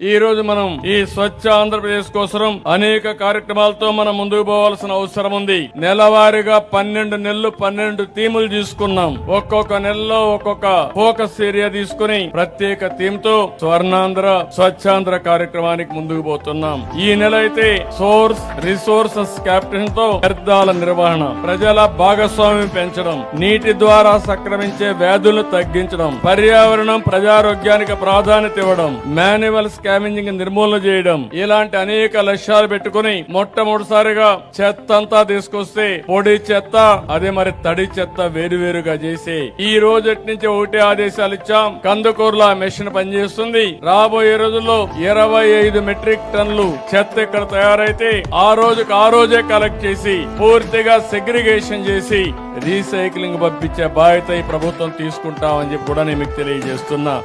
ఈ రోజు మనం ఈ స్వచ్ఛ ఆంధ్రప్రదేశ్ కోసం అనేక కార్యక్రమాలతో మనం ముందుకు పోవాల్సిన అవసరం ఉంది. నెలవారీగా పన్నెండు నెలలు పన్నెండు థీములు తీసుకున్నాం. ఒక్కొక్క నెలలో ఒక్కొక్క ఫోకస్ ఏరియా తీసుకుని ప్రత్యేక థీమ్తో స్వర్ణాంధ్ర స్వచ్ఛాంధ్ర కార్యక్రమానికి ముందుకు పోతున్నాం. ఈ నెల అయితే సోర్స్ రిసోర్సెస్ క్యాప్టెన్తో వ్యర్థాల నిర్వహణ ప్రజల భాగస్వామ్యం పెంచడం నీటి ద్వారా సంక్రమించే వ్యాధులను తగ్గించడం పర్యావరణం ప్రజారోగ్యానికి ప్రాధాన్యత ఇవ్వడం మాన్యువల్స్ స్కామింగ్ నిర్మూలన చేయడం. ఇలాంటి అనేక లక్ష్యాలు పెట్టుకుని మొట్టమొదటిసారిగా చెత్త అంతా తీసుకొస్తే పొడి చెత్త అదే మరి తడి చెత్త వేరువేరుగా చేసి ఈ రోజు నుంచి ఒకటే ఆదేశాలు ఇచ్చాం. కందుకూరులో ఆ మెషిన్ పనిచేస్తుంది. రాబోయే రోజుల్లో ఇరవై ఐదు మెట్రిక్ టన్నులు చెత్త ఇక్కడ తయారైతే ఆ రోజుకు ఆ రోజే కలెక్ట్ చేసి పూర్తిగా సెగ్రిగేషన్ చేసి రీసైక్లింగ్ పంపించే బాధ్యత ఈ ప్రభుత్వం తీసుకుంటామని చెప్పి కూడా నేను మీకు తెలియజేస్తున్నా.